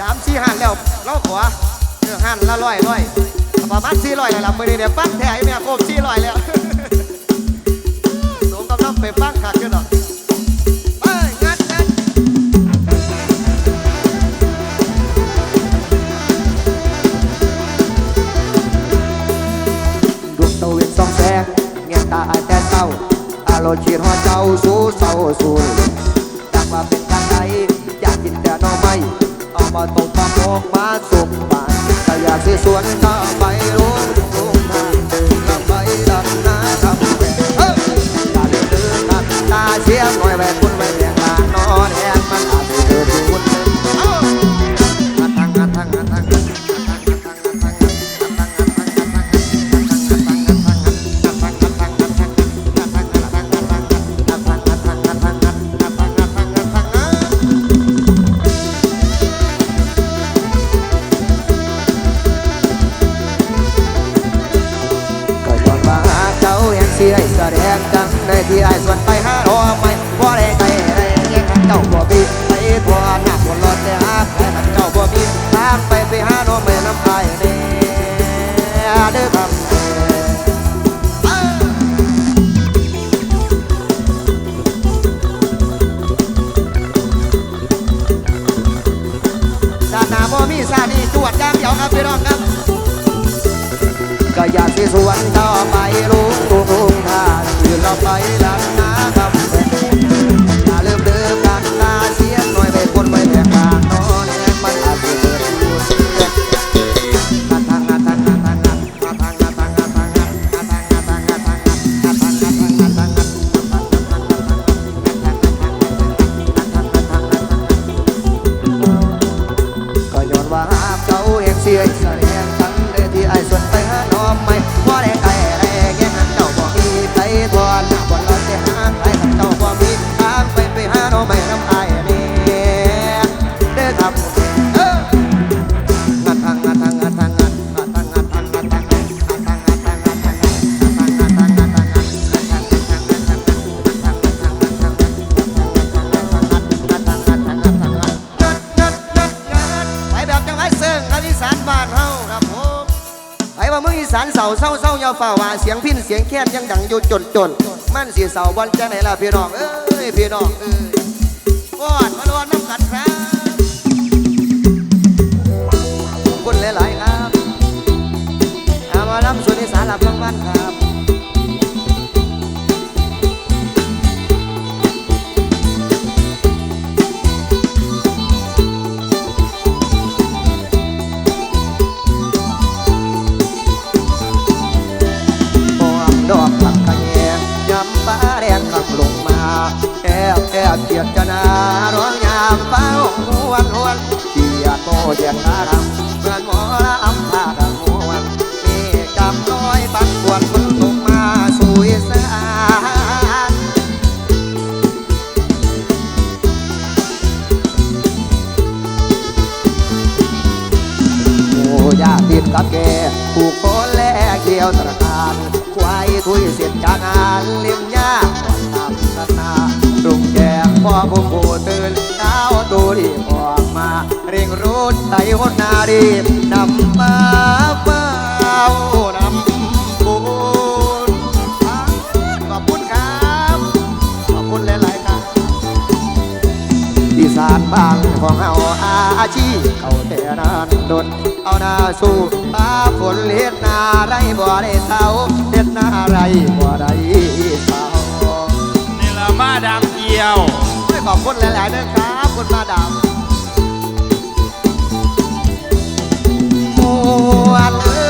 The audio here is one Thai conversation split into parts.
สามสี่หันแล้วเราขวาเนื้อหันละร้อยร้อยประมาณสี่ร้อยแล้วล่ะมือนี้เนี่ยปั้งแถไอ้แม่โคมสี่ร้อยแล้วสมกับน้ำไปปั้งขาดกันหรอกลดชีดหัวเจ้าสู้เศร้าสูนจากว่าเป็นทางใดอยากกินแต่น้องไม่ มาตกมาพกมาสุกมาคิดขยะสียสวนข้าไปรู้ baila. เมืองอีสานเสาเศร้าเศร้าอย่าฝ่าว่าเสียงพินเสียงแค้นยังดังอยู่จนจนมันสีเสาบอลจะไหนล่ะพี่น้องเอ้ยพี่น้องเอ้ยวอดมาลวนน้ำกัดครับคนหลายๆครับเอามารับส่วนอีสานหลับกลางวันครับ อนหมอลำพากัวนมีกำน้อยปักขวดฝนตกมาสู่อีสานโอ้ยาติดกับแกผูกคอแลเกี่ยวตระการควายทุยเสร็จากงานเลี้ยงยากก่อนทำกันนาตรงแยงพ่อผมโผตื่น หดนารีบนำมาเฝ้านำบุญขอบคุณครับขอบคุณหลายๆครับอีสานบางของเฮาอาชีพเขาแต่นานดนเอาหน้าสู้ฟ้าฝนเฮ็ดนาไรบ่ได้เศร้าเฮ็ดนาไรบ่ได้เศร้านี่ละมาดามเกียวขอบคุณหลายๆนะครับ คุณมาดาม ดเอ้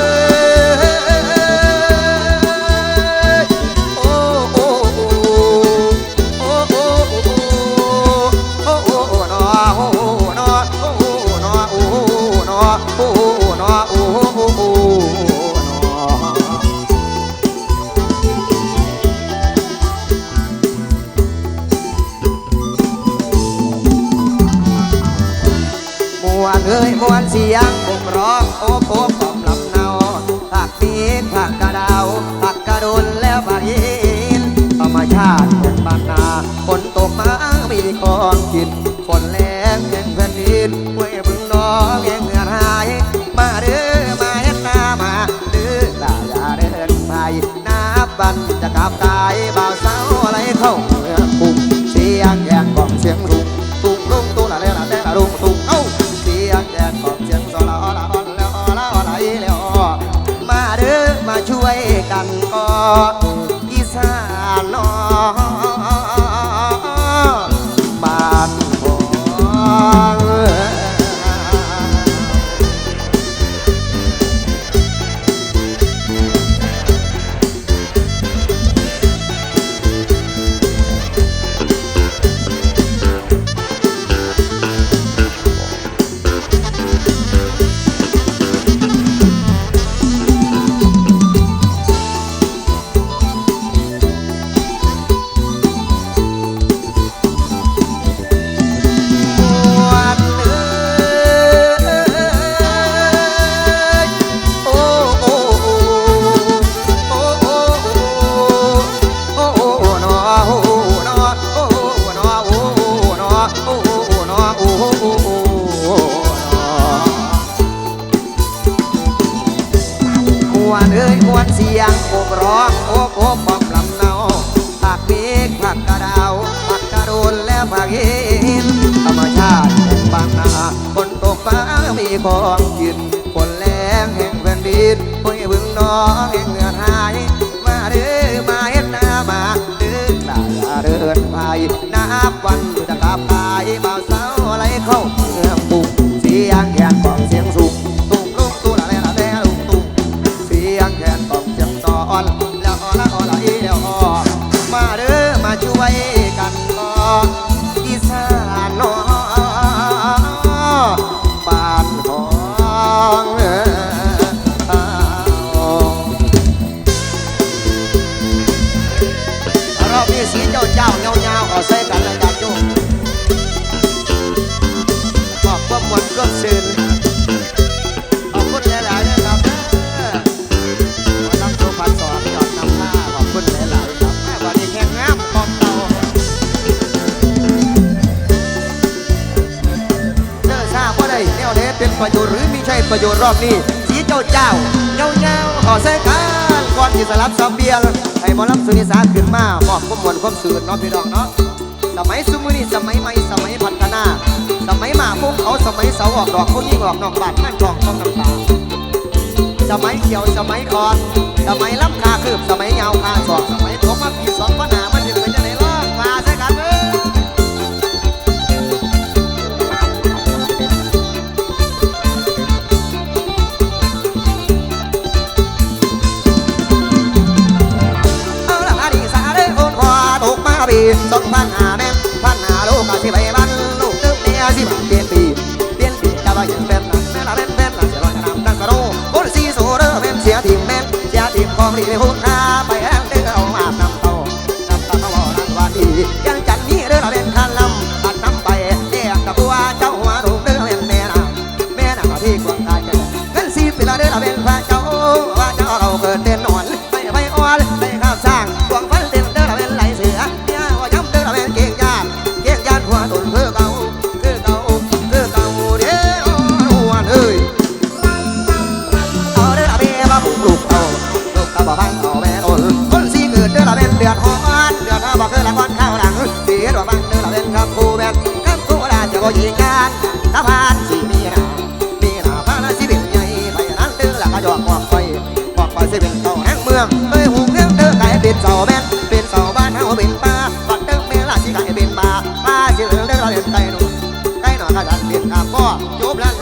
ยโอ้โอ้โอ้โอ้โอ้โอ้โอ้นอโอ้นอโอ้นอโอ้นอโอ้นอโอ้โอ้นอมวนเอ้ยมวนเสียง องโอ้โหปอบหลับเนาผักปีผักกระดาวผักกระดนแล้วผักยีนธรรมชาติเหมืนบ้านาฝนตกมามีของกินฝนแรงแห่งแผ่นดินห้วยบึงน้องแห่งเงือนหาย มาเด้อมาเฮ็ดนามาเด้อตาอย่าเดินไปนับันจะกลับตายบาวสาวอะไรเข้าเมืองกรุงเสียงันก็อีสานนอ โอบร้องโอบโอบปอบลำเนาผักเีกผักกระดาวผักกระโดนและผักเห็นธรรมชาติแห่งบางนาฝนตกฟ้ามีของกินฝนแรงแห่งแผ่นดินไม่ยบึงน้องแห่ง ประโยชน์หรือมีใช่ประโยชน์รอบนี้สีเจ้าเจ้าเงาเงาขอเสกันก่อนที่สลับสเบียงให้บอลลัมสุนิสาขึ้นมาหมอกความมวลความสื่อน้องพี่น้องเนาะสมัยสมุนีสมัยใหม่สมัยพัฒนา สมัยหมาพวกเขาสมัยเสาออกดอกเขายิ่งออกนอกบาดนั่นกองต้องน้ำตาสมัยเขียวสมัยคอนสมัยล้ำคาคืบสมัยเงาคาสอกสมัยทมมาปีศ สองพันหาแม่พันหาลูกก็สิไปบ้านลูกนึกเนี่ยสิบเปลี่ยนปีเปลี่ยนปีจะไปาอย่งเป็นนั้นแม่ละเป็นเป็นละเสียรอยกระดำดังกระโดคนสีโซเดอร์แม่เสียทีมแม่เสียทีมกองรีไม่พูดหน้าไป เป็นเสาแม่นเป็นเสาบ้านเฮาเป็นป้าบักเติมเมล่าสิไก่เป็นป้าป้าสิเหลืองเด้อเราเห็นไก่หนุ่มไก่หน่อข้าจันเป็นอาพ่อจบแล้ว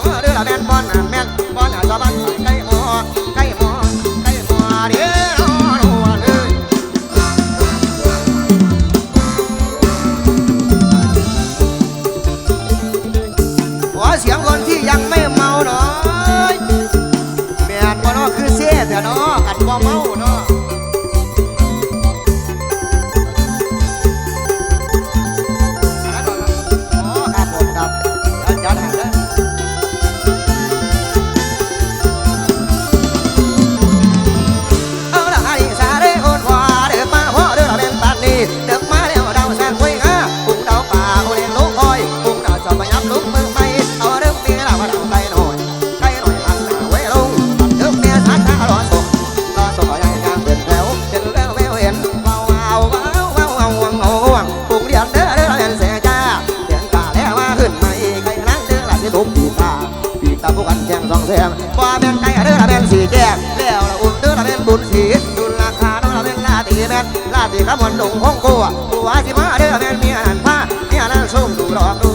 ว่าแม่นไก่เด้อละแม่นสีแก้แล้วละอุ่นเด้อละแม่นบุญสีดุลราคาน้องละแม่นลาตีแม่นลาตีขมวนดงห้องกูอะกูว่าสิมาเด้อละแม่นเมียนั่นผ้าเมียนั่นส่งดูดอกดู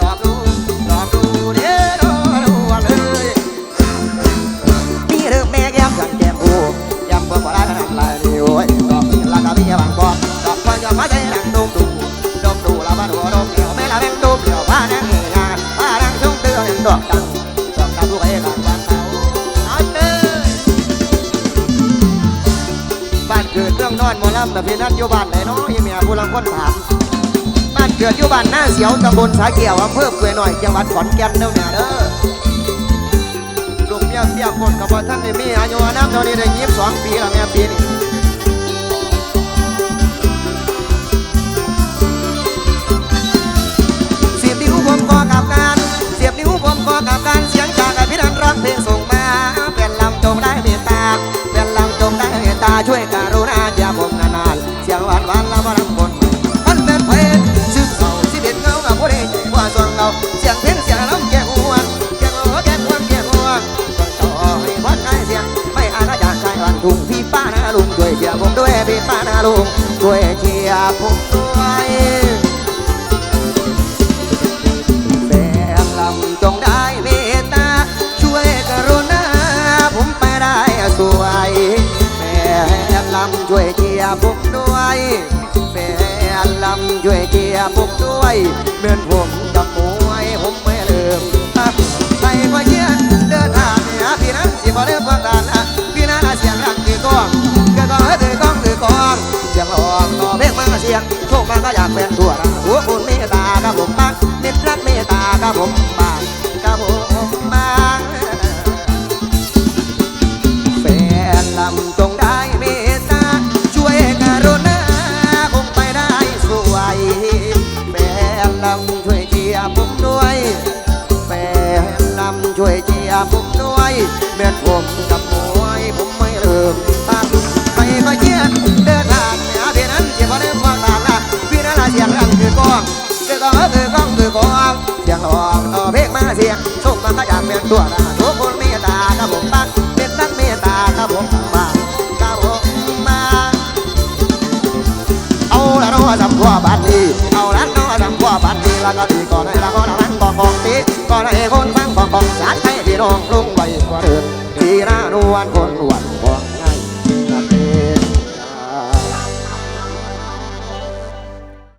ดอกดูดอกดูเด้อดูวันเลยมีเรื่อแม่แก้มกันแก้มกูแก้มเปิดบ่ได้ขนาดไรนี่โอ้ยดอกลากามีบางกอกดอกพันยอดมาใจดังดุมดุมดมดูละบ้านหัวดมเดียวแม่ละแม่งดุมเดียวผ้านั่งงานผ้านั่งชงเตือนดอกดัง นอนหมอลำแต่พี่นั่นอยู่บ้านไหนเนาะยังเมียผู้ลังคนถาม บ้านเกิดอยู่บ้านหน้าเสียวตำบลสาเกี่ยวอำเภอเปื่อยหน่อยจังหวัดขอนแก่นเด้อแม่เด้อลูกเมียเสียคนกับว่าท่านได้มีอายุน้ำเท่านี้ได้ยี่สิบสองปีแล้วแม่ปีนี้เสียบนิ้วผมก็กับการเสียบนิ้วผมก็กับการเสียงจากอภิรันร้องเพลงส่งมาเป็นลำจงได้เมตตาเป็นลำจงได้เมตตาช่วยการ ลุงช่วยเชียร์ผมด้วยแฟนลำจงได้เมตตาช่วยกรุณาผมไปได้สวยแฟนลำช่วยเชียร์ผมด้วยแฟนลำช่วยเชียร์ผมด้วยเมือนผมกับมวยผมไม่ลืมใครก็เชียร์เดินทางเนี่ยพี่นั้นสิบ่ได้ฟังกันนะพี่นั้น งโชคมาก็อยากเป็นตัวรักหัวคุณเมตตากับผมบ้างเม็ดรักเมตตากับผมบ้างกับผม ตัวนะทุกคนเมตตากับผมบ้างเป็นนักเมตตากับผมบ้างกับผมบ้างเอาละเน้อจำขั้วบัดนี้เอาละเน้อจำขั้วบัดนี้แล้วก็ดีก่อนให้ละก่อนเอานั้นบอกของตีก่อนให้คนฟังบอกของสาดให้พี่น้องลุงไว้กว่าเดิมทีหน้านวลคน